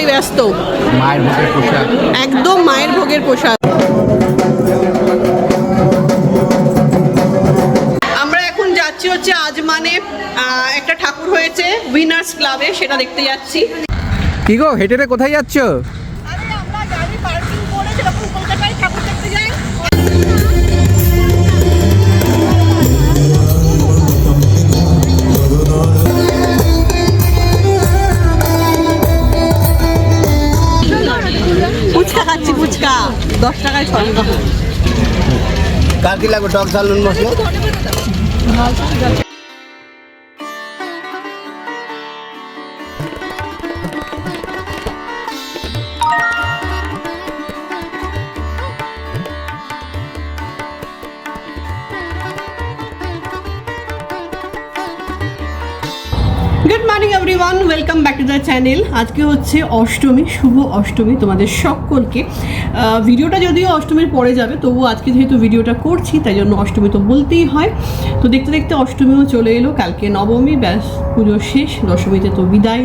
সবাই ব্যস্ত। মায়ের ভোগের পোশাক একদম মায়ের ভোগের প্রসাদ। আমরা এখন যাচ্ছি হচ্ছে আজ মানে আহ, একটা ঠাকুর হয়েছে উইনার্স ক্লাবে সেটা দেখতে যাচ্ছি। কি গো হেঁটে হেঁটে কোথায় যাচ্ছ? ফুচকা দশ টাকায় ছ টাকা। কার কি লাগবে? টক ঝাল নুন মশলা? Everyone welcome back to the channel আজকে হচ্ছে অষ্টমী, শুভ অষ্টমী তোমাদের সকলকে। ভিডিওটা যদিও অষ্টমীর পরে যাবে, তবুও আজকে যেহেতু ভিডিওটা করছি, তাই জন্য অষ্টমী তো বলতেই হয়। তো দেখতে দেখতে অষ্টমীও চলে এলো, কালকে নবমী, ব্যাস পুজো শেষ, দশমীতে তো বিদায়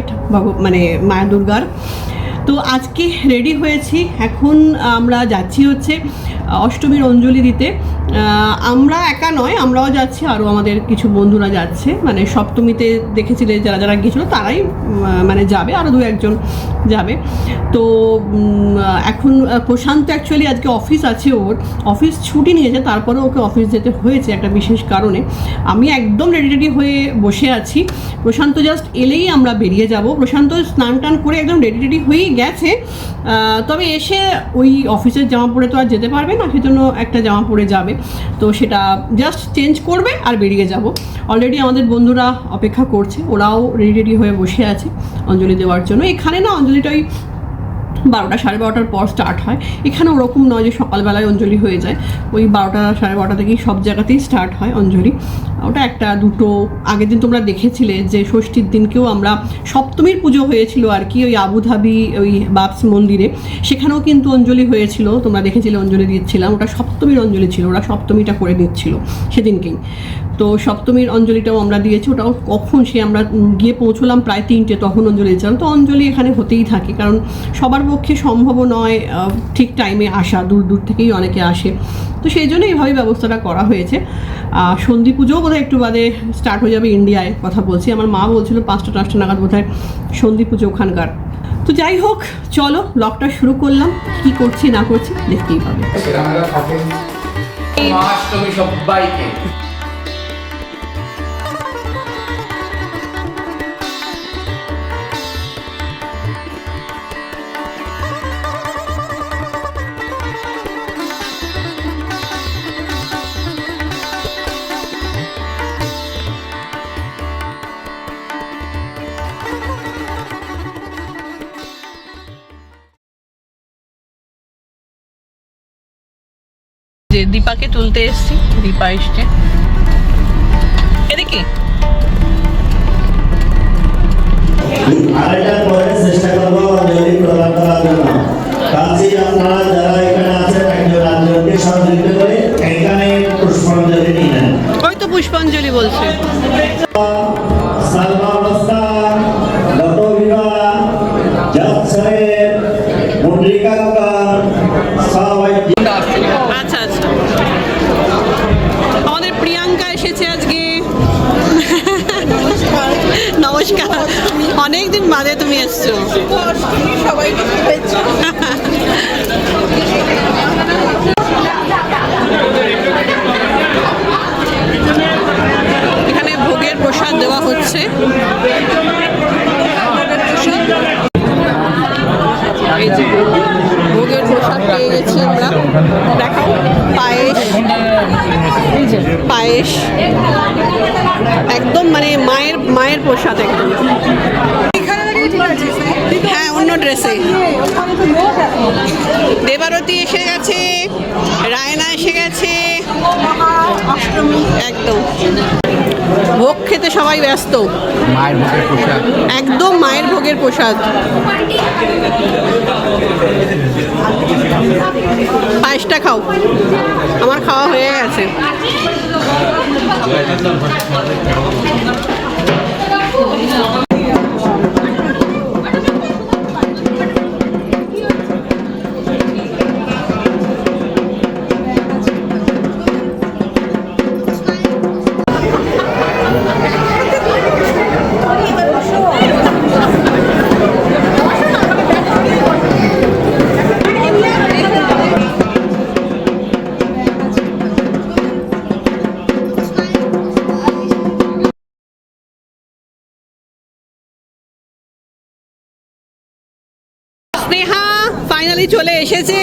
মানে মায়া দুর্গার। তো আজকে রেডি হয়েছি। এখন আমরা যাচ্ছি হচ্ছে অষ্টমীর অঞ্জলি দিতে। আমরা একা নয়, আমরাও যাচ্ছি আরও আমাদের কিছু বন্ধুরা যাচ্ছে। মানে সপ্তমীতে দেখেছিলে যারা যারা গিয়েছিল, তারাই মানে যাবে আরও দু একজন যাবে। তো এখন প্রশান্ত অ্যাকচুয়ালি আজকে অফিস আছে ওর। অফিস ছুটি নিয়েছে, তারপরে ওকে অফিস যেতে হয়েছে একটা বিশেষ কারণে। আমি একদম রেডি রেডি হয়ে বসে আছি। প্রশান্ত জাস্ট এলেই আমরা বেরিয়ে যাব। প্রশান্ত স্নান টান করে একদম রেডি রেডি হয়েই গেছে। তবে এসে ওই অফিসের জামা পরে তো আর যেতে পারবে না, সেজন্য একটা জামা পরে যাবে। তো সেটা জাস্ট চেঞ্জ করবে আর বেরিয়ে যাব। অলরেডি আমাদের বন্ধুরা অপেক্ষা করছে, ওরাও রেডি রেডি হয়ে বসে আছে অঞ্জলি দেওয়ার জন্য। এখানে না, অঞ্জলিটা ওই বারোটা সাড়ে বারোটার পর স্টার্ট হয়। এখানে ওরকম নয় যে সকালবেলায় অঞ্জলি হয়ে যায়। ওই বারোটা সাড়ে বারোটা থেকেই সব জায়গাতেই স্টার্ট হয় অঞ্জলি। ওটা একটা, দুটো, আগের দিন তোমরা দেখেছিলে যে ষষ্ঠীর দিনকেও আমরা সপ্তমীর পুজো হয়েছিল আর কি, ওই আবুধাবি, ওই বাপস মন্দিরে। সেখানেও কিন্তু অঞ্জলি হয়েছিল, তোমরা দেখেছিলে অঞ্জলি দিচ্ছিলাম। ওটা সপ্তমীর অঞ্জলি ছিল, ওরা সপ্তমীটা করে দিচ্ছিল সেদিনকেই। তো সপ্তমীর অঞ্জলিটাও আমরা দিয়েছি ওটাও কখন সে আমরা গিয়ে পৌঁছলাম প্রায় তিনটে তখন অঞ্জলি দিয়েছিলাম। তো অঞ্জলি এখানে হতেই থাকে কারণ সবার পক্ষে সম্ভব নয় ঠিক টাইমে আসা দূর দূর থেকেই অনেকে আসে। তো সেই জন্য এইভাবেই ব্যবস্থাটা করা হয়েছে। সন্ধি পুজোও বোধহয় একটু বাদে স্টার্ট হয়ে যাবে ইন্ডিয়ায় কথা বলছি। আমার মা বলছিল পাঁচটা টাঁচটা নাগাদ বোধহয় সন্ধি পুজো ওখানকার। তো যাই হোক চলো লকটা শুরু করলাম। কি করছি না করছি দেখতেই পাবে। সবাইকে। যে দীপাকে তুলতে এসছি দীপা এসছে। এদিকে। আরেকটা পরে চেষ্টা করব যদি প্রদান করার জন্য। কাজে আপনারা যারা এখানে আছেন একজন আরেকজনকে সহযোগিতা করে এখানে পুষ্পাঞ্জলি নিয়ে নেন। হয়তো পুষ্পাঞ্জলি বলছে। অনেক দিন বাদে তুমি এসছো? এখানে ভোগের প্রসাদ দেওয়া হচ্ছে। ভোগের প্রসাদ পেয়ে গেছি আমরা। দেখাও, পায়েস। পায়েস। একদম মানে মায়ের মায়ের প্রসাদ একদম। হ্যাঁ অন্য ড্রেসে দেবারতী এসে গেছে রায়না এসে গেছে। একদম। ভোগ খেতে সবাই ব্যস্ত। মায়ের ভোগের পোশাক একদম মায়ের ভোগের প্রসাদ। পায়েসটা খাও। আমার খাওয়া হয়ে গেছে। বাড়ি চলে এসেছে।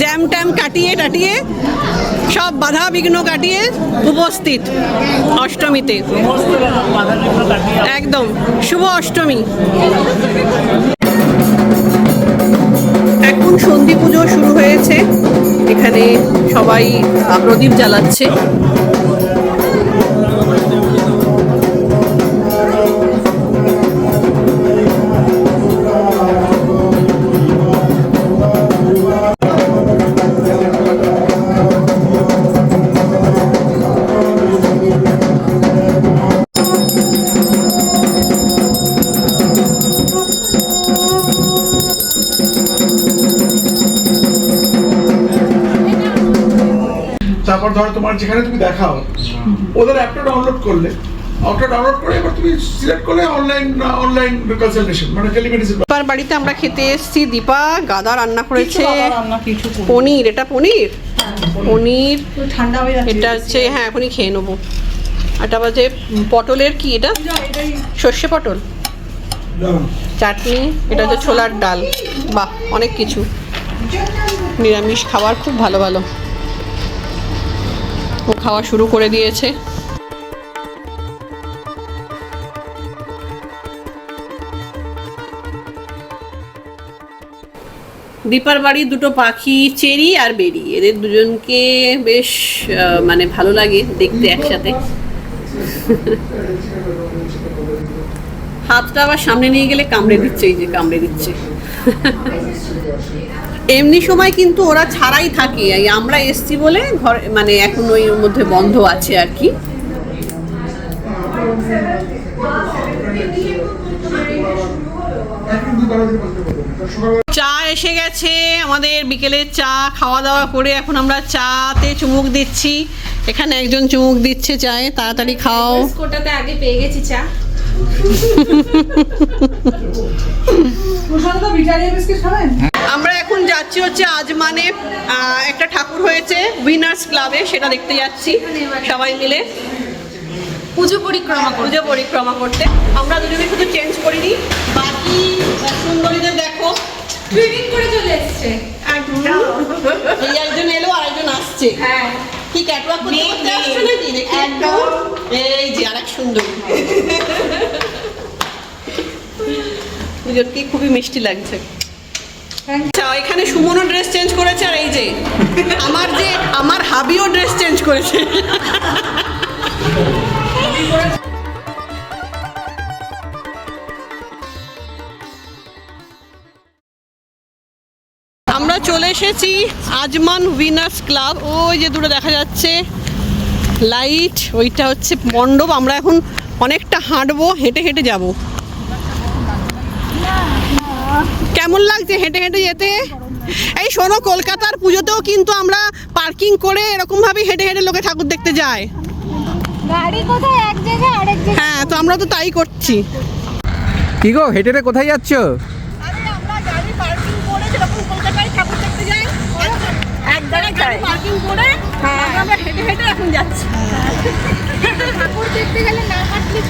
জ্যাম ট্যাম কাটিয়ে টাটিয়ে, সব বাধা বিঘ্ন কাটিয়ে উপস্থিত অষ্টমীতে। একদম, শুভ অষ্টমী। এখন সন্ধি পুজো শুরু হয়েছে, এখানে সবাই প্রদীপ জ্বালাচ্ছে। তারপর ধরো তোমার যেখানে তুমি দেখাও ওদের অ্যাপটা ডাউনলোড করলে অ্যাপটা ডাউনলোড করে এবার তুমি সিলেক্ট করলে অনলাইন অনলাইন কনসালটেশন মানে টেলিমেডিসিন দীপার বাড়িতে আমরা খেতে এসেছি দীপা গাদা রান্না করেছে। পনির। এটা পনির? পনির। ঠান্ডা হয়ে যাচ্ছে এটা হচ্ছে হ্যাঁ এখনই খেয়ে নেব। এটা বাজে পটলের কি এটা? সর্ষে পটল। চাটনি এটা হচ্ছে ছোলার ডাল। বাহ অনেক কিছু। নিরামিষ খাবার খুব ভালো ভালো। ও খাওয়া শুরু করে দিয়েছে। দীপার বাড়ির দুটো পাখি, চেরি আর বেরি। এদের দুজনকে বেশ মানে ভালো লাগে দেখতে একসাথে। হাতটা আবার সামনে নিয়ে গেলে কামড়ে দিচ্ছে, এই যে কামড়ে দিচ্ছে। এমনি সময় কিন্তু ওরা ছাড়াই থাকে। এই আমরা এসছি বলে ঘর মানে এখন ওই মধ্যে বন্ধ আছে আর কি। চা এসে গেছে আমাদের বিকেলের চা খাওয়া দাওয়া করে এখন আমরা চাতে চুমুক দিচ্ছি। এখানে একজন চুমুক দিচ্ছে চায়ে তাড়াতাড়ি খাও। কোটাতে আগে পেয়ে গেছি চা। বিস্কিট খাবেন? যাচ্ছি হচ্ছে আজ মানে একটা ঠাকুর হয়েছে উইনার্স ক্লাবে সেটা দেখতে যাচ্ছি সবাই মিলে। পুজো পরিক্রমা পুজো পরিক্রমা করতে। আমরা দুজনে শুধু চেঞ্জ করিনি বাকি সুন্দরীদের দেখো। ট্রেনিং করে চলে এসেছে। এই একজন এলো আর একজন আসছে। হ্যাঁ। কি ক্যাটওয়াক করতে করতে আসছো নাকি? দেখি এই যে আরেক সুন্দর। দুজনকে খুবই মিষ্টি লাগছে। আচ্ছা এখানে সুমনও ড্রেস চেঞ্জ করেছে আর এই যে, আমার যে, আমার হাবিও ড্রেস চেঞ্জ করেছে। আমরা চলে এসেছি আজমান উইনার্স ক্লাব। ওই যে দূরে দেখা যাচ্ছে লাইট, ওইটা হচ্ছে মণ্ডপ। আমরা এখন অনেকটা হাঁটবো, হেঁটে হেঁটে যাব। কেমন লাগছে? হেঁটে হেঁটে যেতে? এই শোনো কলকাতার পুজোতেও কিন্তু আমরা পার্কিং করে এরকম ভাবে হেঁটে হেঁটে লোকে ঠাকুর দেখতে যায়। গাড়ি কোথায়? এক জায়গায় আরেক জায়গায়। হ্যাঁ তো আমরা তো তাই করছি। কি গো হেঁটে হেঁটে কোথায় যাচ্ছ? আরে আমরা গাড়ি পার্কিং করে যেরকম কলকাতায় ঠাকুর দেখতে যাই এক জায়গায় গাড়ি পার্কিং করে আমরা হেঁটে হেঁটে এখন যাচ্ছি। ঠাকুর দেখতে গেলে না হাঁটলে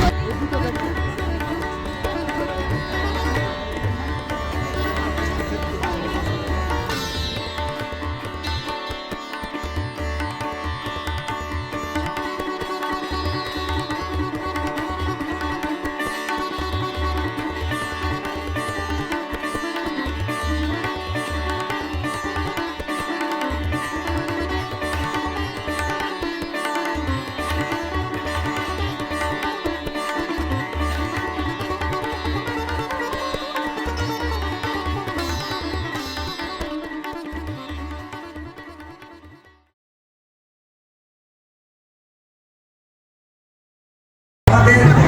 চলবে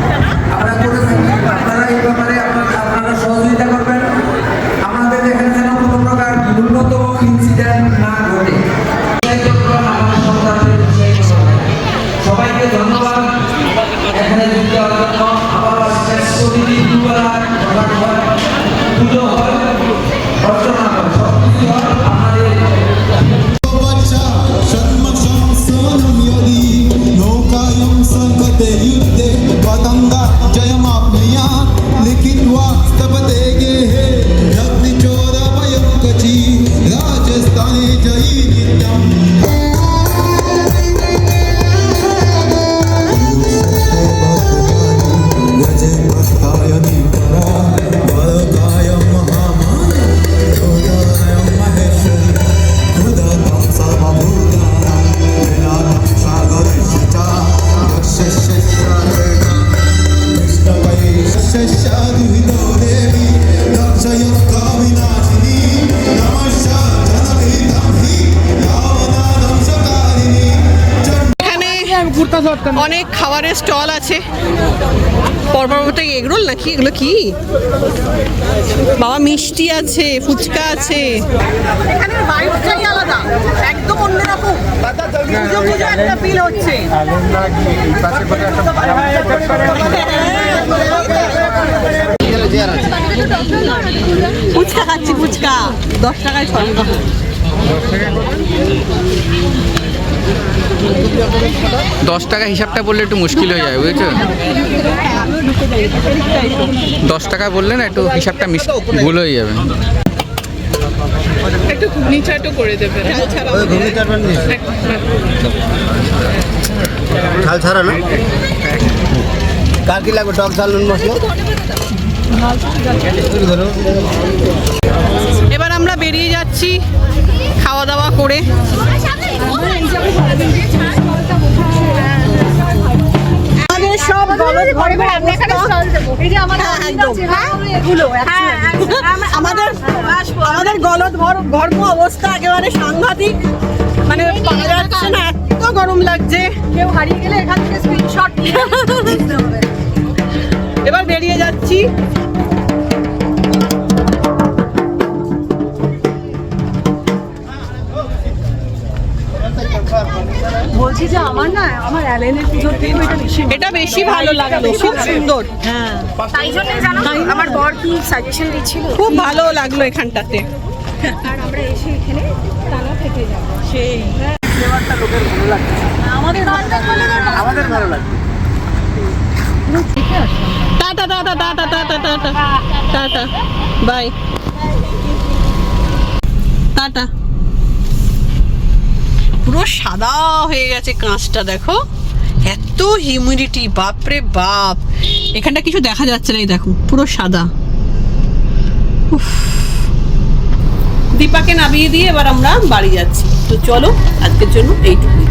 অনেক খাবারের স্টল আছে। পরপরতে এগরোল নাকি? এগুলো কি? বাবা মিষ্টি আছে ফুচকা আছে। এখানে ভাইবটাই আলাদা একদম অন্যরকম। পুজো পুজো একটা ফিল হচ্ছে। ফুচকা খাচ্ছি ফুচকা। দশ টাকায় ছয় দশ টাকা হিসাবটা বললে একটু মুশকিল হয়ে যায় বুঝেছ? দশ টাকা বললে না একটু হিসাবটা মিস ভুল হয়ে যাবে। একটু ঘুগনি চাটও করে দেবে। ঘুগনি চাটবেন ঝাল ছাড়া না? কার কি লাগবে? টক ঝাল নুন মশলা? এবার আমরা বেরিয়ে যাচ্ছি খাওয়া দাওয়া করে। আমাদের সব গলদ আমাদের আমাদের গলদ ঘর্ম অবস্থা একেবারে সাংঘাতিক। মানে পাওয়া যাচ্ছে না এত গরম লাগছে। কেউ হারিয়ে গেলে এখান থেকে স্ক্রিনশট নিয়ে এবার বেরিয়ে যাচ্ছি। বলছি যে আমার না আমার অ্যালেনের পুজোর থেকে এটা বেশি এটা বেশি ভালো লাগল খুব সুন্দর তাই জন্যই জানো আমার বর কি সাজেশন দিচ্ছিল খুব ভালো লাগল এখানটাতে আর আমরা এসে এখানে টানা থেকে যাব সেই আমাদের ভালো লাগবে tata tata tata tata tata tata bye tata পুরো সাদা হয়ে গেছে কাঁচটা, দেখো। এত হিউমিডিটি বাপরে বাপ। এখানটা কিছু দেখা যাচ্ছে না এই দেখো, পুরো সাদা। উফ। দীপাকে নামিয়ে দিয়ে এবার আমরা বাড়ি যাচ্ছি। তো চলো, আজকের জন্য এইটুকু